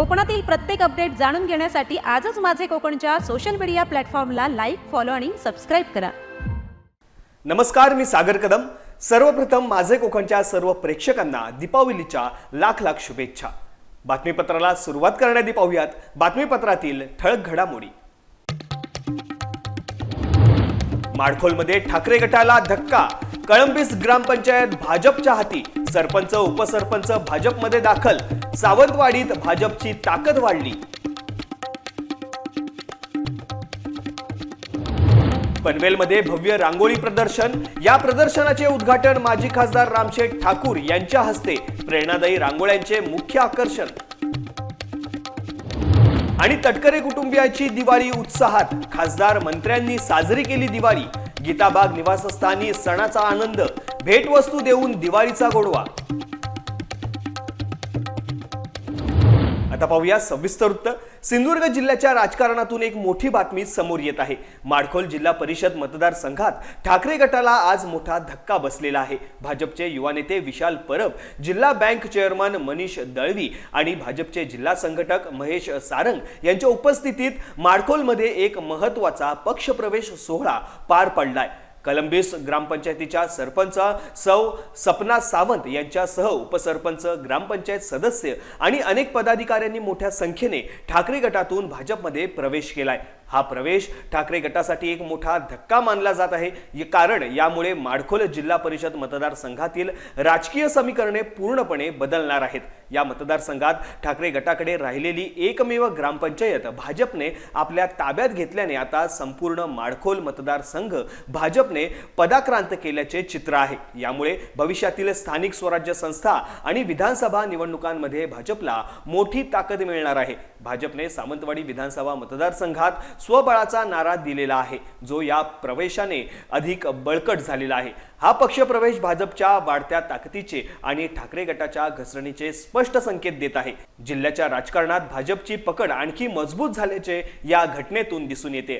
कोकणातील प्रत्येक अपडेट जाणून घेण्यासाठी आजच माझे कोकणच्या सोशल मीडिया प्लॅटफॉर्मला लाईक फॉलो आणि सबस्क्राईब करा. नमस्कार मी सागर कदम. सर्वप्रथम माझे कोकणच्या सर्व प्रेक्षकांना दीपावलीच्या लाख लाख शुभेच्छा. बातमीपत्राला सुरुवात करण्याआधी पाहूयात. बातमीपत्रातील ठळक घडामोडी. माडखोलमध्ये ठाकरे गटाला धक्का. कळंबीस ग्रामपंचायत भाजपच्या हाती. सरपंच उपसरपंच भाजपमध्ये दाखल. सावंतवाडीत भाजपची ताकद वाढली. पनवेलमध्ये भव्य रांगोळी प्रदर्शन. या प्रदर्शनाचे उद्घाटन माजी खासदार रामशेठ ठाकूर यांच्या हस्ते. प्रेरणादायी रांगोळ्यांचे मुख्य आकर्षण. आणि तटकरे कुटुंबियाची दिवाळी उत्साहात. खासदार मंत्र्यांनी साजरी केली दिवाळी. गीताबाग निवासस्थानी सणाचा आनंद. भेटवस्तू देऊन दिवाळीचा गोडवा. आता पाहूया सविस्तर वृत्त सिंधुदुर्ग जिल्ह्याच्या राजकारणातून एक मोठी बातमी समोर येत आहे. माडखोल जिल्हा परिषद मतदारसंघात ठाकरे गटाला आज मोठा धक्का बसलेला आहे. भाजपचे युवा नेते विशाल परब जिल्हा बँक चेअरमन मनीष दळवी आणि भाजपचे जिल्हा संघटक महेश सारंग यांच्या उपस्थितीत माडखोलमध्ये एक महत्त्वाचा पक्षप्रवेश सोहळा पार पडलाय. कलंबीस ग्रामपंचायतीच्या सरपंच सौ सपना सावंत यांच्यासह उपसरपंच ग्रामपंचायत सदस्य आणि अनेक पदाधिकाऱ्यांनी मोठ्या संख्येने ठाकरे गटातून भाजपमध्ये प्रवेश केलाय. हा प्रवेश ठाकरे गटासाठी एक मोठा धक्का मानला जात आहे. कारण यामुळे माडखोल जिल्हा परिषद मतदारसंघातील राजकीय समीकरणे पूर्णपणे बदलणार आहेत. या मतदारसंघात ठाकरे गटाकडे राहिलेली एकमेव ग्रामपंचायत भाजपने आपल्या ताब्यात घेतल्याने आता संपूर्ण माडखोल मतदारसंघ भाजपने पदाक्रांत केल्याचे चित्र आहे. यामुळे भविष्यातील स्थानिक स्वराज्य संस्था आणि विधानसभा निवडणुकांमध्ये भाजपला मोठी ताकद मिळणार आहे. भाजपने सावंतवाडी विधानसभा मतदारसंघात स्वबळाचा नारा दिलेला आहे जो या प्रवेशाने अधिक बळकट झालेला आहे. हा पक्षप्रवेश भाजपच्या वाढत्या ताकदीचे आणि ठाकरे गटाच्या घसरणीचे स्पष्ट संकेत देत आहे. जिल्ह्याच्या राजकारणात भाजपची पकड आणखी मजबूत झाल्याचे या घटनेतून दिसून येते.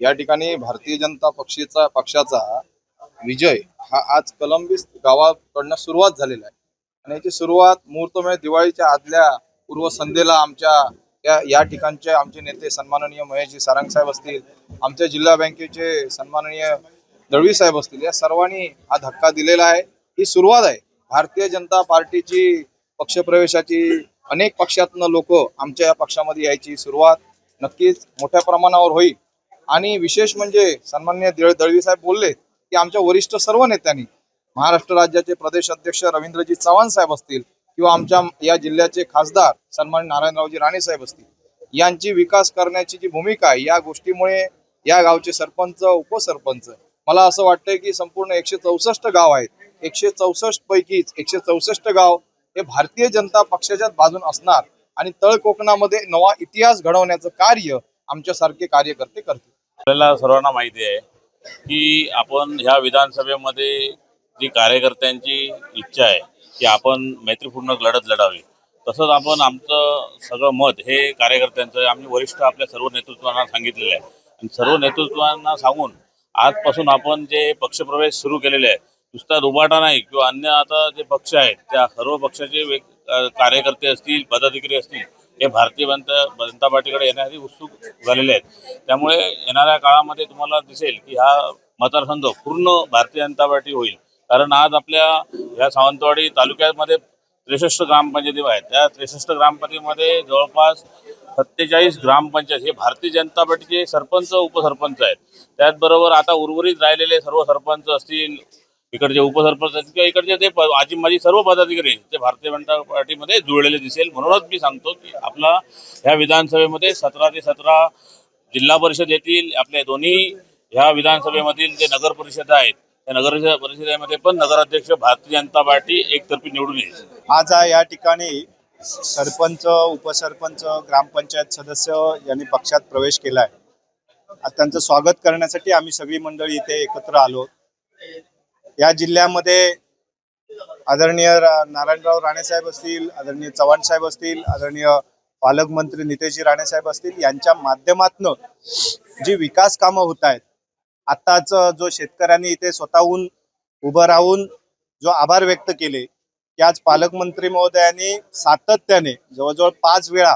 या ठिकाणी भारतीय जनता पक्षाचा पक्षाचा विजय हा आज कलंबिस गावाकडनं सुरुवात झालेला आहे. आणि याची सुरुवात मुहूर्तमेळ दिवाळीच्या आदल्या पूर्वसंध्येला आमच्या या या ठिकाणचे आमचे नेते सन्माननीय महेशजी सारंग साहेब असतील आमच्या जिल्हा बँकेचे सन्माननीय दळवी साहेब असतील या सर्वांनी हा धक्का दिलेला आहे. ही सुरुवात आहे. भारतीय जनता पार्टीची पक्षप्रवेशाची अनेक पक्षातनं लोक आमच्या या पक्षामध्ये यायची सुरुवात नक्कीच मोठ्या प्रमाणावर होईल. आणि विशेष म्हणजे सन्मान्य दळ- दळवी साहेब बोलले की आमच्या वरिष्ठ सर्व नेत्यांनी महाराष्ट्र राज्याचे प्रदेश अध्यक्ष रवींद्रजी चव्हाण साहेब असतील किंवा आमच्या या जिल्ह्याचे खासदार सन्मान नारायणरावजी राणे साहेब असतील यांची विकास करण्याची जी भूमिका आहे या गोष्टीमुळे या गावचे सरपंच उपसरपंच मला असं वाटतंय की संपूर्ण एकशे चौसष्ट गाव आहेत. एकशे चौसष्ट पैकीच एकशे चौसष्ट गाव हे भारतीय जनता पक्षाच्याच बाजून असणार आणि तळ कोकणामध्ये नवा इतिहास घडवण्याचं कार्य आमच्यासारखे कार्यकर्ते करतील. आपल्याला सर्वांना माहिती आहे की आपण ह्या विधानसभेमध्ये जी कार्यकर्त्यांची इच्छा आहे की आपण मैत्रीपूर्ण लढत लढावी. तसंच आपण आमचं सगळं मत हे कार्यकर्त्यांचं आम्ही वरिष्ठ आपल्या सर्व नेतृत्वांना सांगितलेलं आहे. आणि सर्व नेतृत्वांना सांगून आजपासून आपण जे पक्षप्रवेश सुरू केलेले आहे नुसता रुबाटा नाही किंवा अन्य आता जे पक्ष आहेत त्या सर्व पक्षाचे कार्यकर्ते असतील पदाधिकारी असतील हे भारतीय जनता जनता पार्टीकडे येण्यासाठी उत्सुक झालेले आहेत. त्यामुळे येणाऱ्या काळामध्ये तुम्हाला दिसेल की हा मतदारसंघ पूर्ण भारतीय जनता पार्टी होईल. कारण आज आपल्या या सावंतवाडी तालुक्यामध्ये त्रेसष्ट ग्रामपंचायती आहेत. त्या त्रेसष्ट ग्रामपंचायतीमध्ये जवळपास सत्तेचाळीस ग्रामपंचायत हे भारतीय जनता पार्टीचे सरपंच उपसरपंच आहेत. त्याचबरोबर आता उर्वरित राहिलेले सर्व सरपंच असतील इकडचे उपसरपंच असतील किंवा इकडचे ते प- आजी माझी सर्व पदाधिकारी ते भारतीय जनता पार्टीमध्ये जुळलेले दिसेल. म्हणूनच मी सांगतो की आपला ह्या विधानसभेमध्ये सतरा ते सतरा जिल्हा परिषद येतील. आपल्या दोन्ही ह्या विधानसभेमधील जे नगर परिषद आहेत या नगर परिषदेमध्ये पण नगराध्यक्ष भारतीय जनता पार्टी एकतर्फी निवडून येईल आज या ठिकाणी सरपंच उपसरपंच ग्रामपंचायत सदस्य यांनी पक्षात प्रवेश केला आज त्यांचं स्वागत करण्यासाठी आम्ही सगळी मंडळी इथे एकत्र आलो. या जिल्ह्यामध्ये आदरणीय नारायणराव राणे साहेब असतील आदरणीय चव्हाण साहेब असतील आदरणीय पालकमंत्री नितेशजी राणे साहेब असतील यांच्या माध्यमातून जी विकास कामं होत आहेत आताच जो शेतकऱ्यांनी इथे स्वतःहून उभं राहून जो आभार व्यक्त केले की आज पालकमंत्री महोदयांनी सातत्याने जवळजवळ पाच वेळा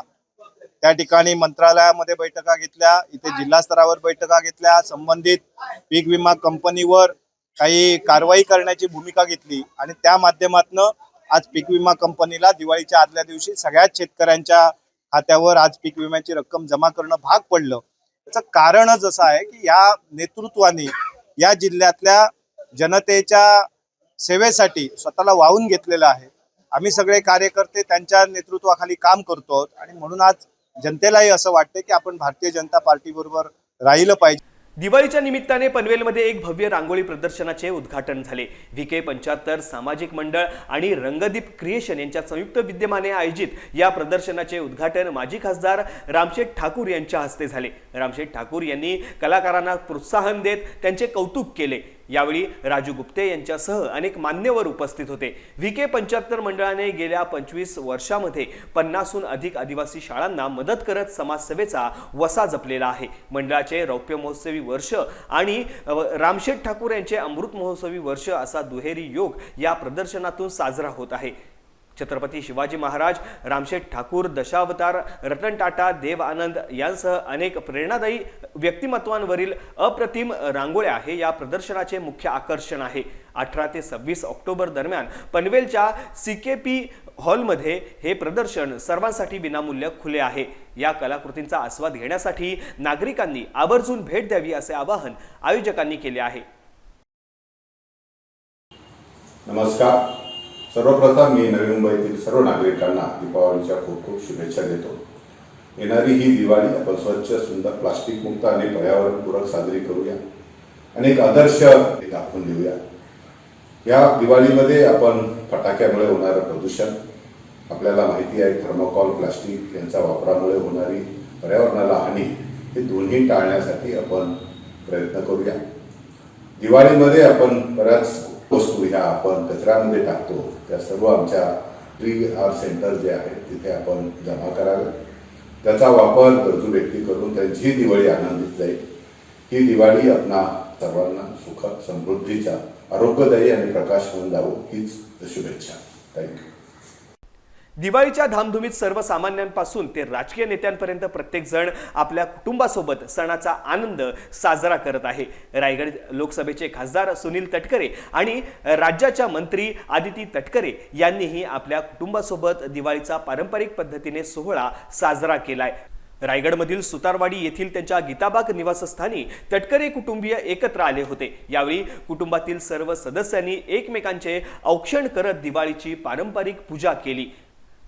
त्या ठिकाणी मंत्रालयामध्ये बैठका घेतल्या इथे जिल्हा स्तरावर बैठका घेतल्या संबंधित पीक विमा कंपनीवर काही कारवाई करण्याची भूमिका घेतली आणि त्या माध्यमातनं आज पीक विमा कंपनीला दिवाळीच्या आदल्या दिवशी सगळ्याच शेतकऱ्यांच्या खात्यावर आज पीक विम्याची रक्कम जमा करणं भाग पडलं. त्याचं कारणच असं आहे की या नेतृत्वाने या जिल्ह्यातल्या जनतेच्या सेवेसाठी स्वतःला वाहून घेतलेलं आहे. आम्ही सगळे कार्यकर्ते त्यांच्या नेतृत्वाखाली काम करतो आहोत आणि म्हणून आज जनतेलाही असं वाटतं की आपण भारतीय जनता पार्टी बरोबर राहिलं पाहिजे. दिवाळीच्या निमित्ताने पनवेलमध्ये एक भव्य रांगोळी प्रदर्शनाचे उद्घाटन झाले. व्ही. के. पंच्याहत्तर सामाजिक मंडळ आणि रंगदीप क्रिएशन यांच्या संयुक्त विद्यमाने आयोजित या प्रदर्शनाचे उद्घाटन माजी खासदार रामशेठ ठाकूर यांच्या हस्ते झाले. रामशेठ ठाकूर यांनी कलाकारांना प्रोत्साहन देत त्यांचे कौतुक केले. यावेळी राजू गुप्ते यांच्यासह अनेक मान्यवर उपस्थित होते. व्ही के पंच्याहत्तर मंडळाने गेल्या पंचवीस वर्षामध्ये पन्नासहून अधिक आदिवासी शाळांना मदत करत समाजसेवेचा वसा जपलेला आहे. मंडळाचे रौप्य महोत्सवी वर्ष आणि रामशेठ ठाकूर यांचे अमृत महोत्सवी वर्ष असा दुहेरी योग या प्रदर्शनातून साजरा होत आहे. छत्रपती शिवाजी महाराज रामशेठ ठाकूर दशावतार रतन टाटा देव आनंद यांसह अनेक प्रेरणादायी व्यक्तिमत्वांवरील अप्रतिम रांगोळ्या हे या प्रदर्शनाचे मुख्य आकर्षण आहे. अठरा ते सव्वीस ऑक्टोबर दरम्यान पनवेलच्या सी के पी हॉलमध्ये हे प्रदर्शन सर्वांसाठी विनामूल्य खुले आहे. या कलाकृतींचा आस्वाद घेण्यासाठी नागरिकांनी आवर्जून भेट द्यावी असे आवाहन आयोजकांनी केले आहे. नमस्कार. सर्वप्रथम मी नवी मुंबईतील सर्व नागरिकांना दीपावलीच्या खूप खूप शुभेच्छा देतो. येणारी ही दिवाळी आपण स्वच्छ सुंदर प्लास्टिक मुक्त आणि पर्यावरणपूरक साजरी करूया. अनेक आदर्श ते दाखवून देऊया. या दिवाळीमध्ये आपण फटाक्यामुळे होणारं प्रदूषण आपल्याला माहिती आहे थर्मोकॉल प्लास्टिक यांच्या वापरामुळे होणारी पर्यावरणाला हानी हे दोन्ही टाळण्यासाठी आपण प्रयत्न करूया. दिवाळीमध्ये आपण बऱ्याच वस्तू ह्या आपण कचऱ्यामध्ये टाकतो. त्या सर्व आमच्या ट्री आर सेंटर जे आहेत तिथे आपण जमा करावे. त्याचा वापर गरजू व्यक्ती करून त्यांची दिवाळी आनंदित जाईल. ही दिवाळी आपणा सर्वांना सुख समृद्धीचा आरोग्यदायी आणि प्रकाश होऊन जावो हीच शुभेच्छा. थँक्यू दिवाळीच्या धामधुमीत सर्वसामान्यांपासून ते राजकीय नेत्यांपर्यंत प्रत्येकजण आपल्या कुटुंबासोबत सणाचा आनंद साजरा करत आहे. रायगड लोकसभेचे खासदार सुनील तटकरे आणि राज्याच्या मंत्री आदिती तटकरे यांनीही आपल्या कुटुंबासोबत दिवाळीचा पारंपरिक पद्धतीने सोहळा साजरा केलाय. रायगडमधील सुतारवाडी येथील त्यांच्या गीताबाग निवासस्थानी तटकरे कुटुंबीय एकत्र आले होते. यावेळी कुटुंबातील सर्व सदस्यांनी एकमेकांचे औक्षण करत दिवाळीची पारंपरिक पूजा केली.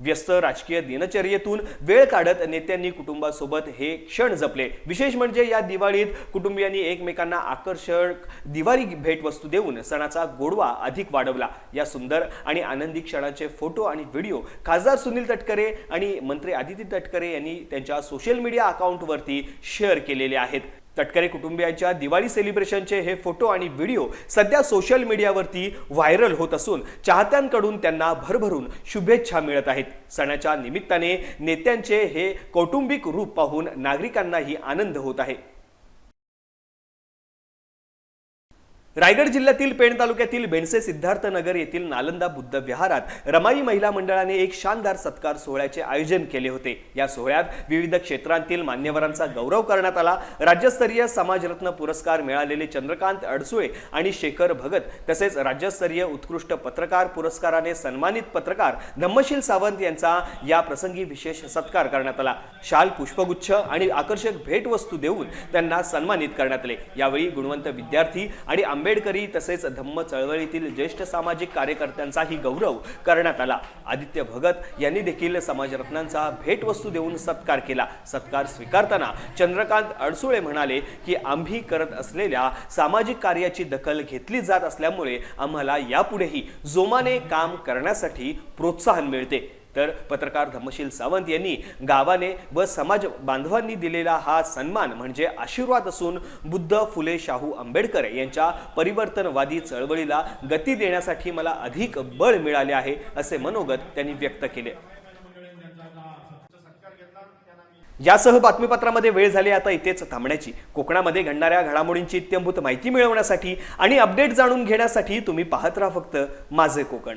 व्यस्त राजकीय दिनचर्येतून वेळ काढत नेत्यांनी कुटुंबासोबत हे क्षण जपले. विशेष म्हणजे या दिवाळीत कुटुंबियांनी एकमेकांना आकर्षक दिवाळी भेटवस्तू देऊन सणाचा गोडवा अधिक वाढवला. या सुंदर आणि आनंदी क्षणाचे फोटो आणि व्हिडिओ खासदार सुनील तटकरे आणि मंत्री आदिती तटकरे यांनी त्यांच्या सोशल मीडिया अकाउंटवरती शेअर केलेले आहेत. तटकरे कुटुंबियांच्या दिवाळी सेलिब्रेशनचे हे फोटो आणि व्हिडिओ सध्या सोशल मीडियावरती व्हायरल होत असून चाहत्यांकडून त्यांना भरभरून शुभेच्छा मिळत आहेत. सणाच्या निमित्ताने नेत्यांचे हे कौटुंबिक रूप पाहून नागरिकांनाही आनंद होत आहे. रायगड जिल्ह्यातील पेण तालुक्यातील बेणसे सिद्धार्थनगर येथील नालंदा बुद्ध विहारात रमाई महिला मंडळाने एक शानदार सत्कार सोहळ्याचे आयोजन केले होते. या सोहळ्यात विविध क्षेत्रांतील मान्यवरांचा गौरव करण्यात आला. राज्यस्तरीय समाजरत्न पुरस्कार मिळालेले चंद्रकांत अडसुळे आणि शेखर भगत तसेच राज्यस्तरीय उत्कृष्ट पत्रकार पुरस्काराने सन्मानित पत्रकार धम्मशील सावंत यांचा या प्रसंगी विशेष सत्कार करण्यात आला. शाल पुष्पगुच्छ आणि आकर्षक भेटवस्तू देऊन त्यांना सन्मानित करण्यात आले. यावेळी गुणवंत विद्यार्थी आणि आंबेडकरी तसेच धम्म चळवळीतील ज्येष्ठ सामाजिक कार्यकर्त्यांचाही गौरव करण्यात आला. आदित्य भगत यांनी देखील समाजरत्नांचा भेटवस्तू देऊन सत्कार केला. सत्कार स्वीकारताना चंद्रकांत अडसुळे म्हणाले की आम्ही करत असलेल्या सामाजिक कार्याची दखल घेतली जात असल्यामुळे आम्हाला यापुढेही जोमाने काम करण्यासाठी प्रोत्साहन मिळते. तर पत्रकार धम्मशील सावंत यांनी गावाने व समाज बांधवांनी दिलेला हा सन्मान म्हणजे आशीर्वाद असून बुद्ध फुले शाहू आंबेडकर यांच्या परिवर्तनवादी चळवळीला गती देण्यासाठी मला अधिक बळ मिळाले आहे असे मनोगत त्यांनी व्यक्त केले. यासह बातमीपत्रामध्ये वेळ झाली आता इथेच थांबण्याची. कोकणामध्ये घडणाऱ्या घडामोडींची इत्यंभूत माहिती मिळवण्यासाठी आणि अपडेट जाणून घेण्यासाठी तुम्ही पाहत राहा फक्त माझे कोकण.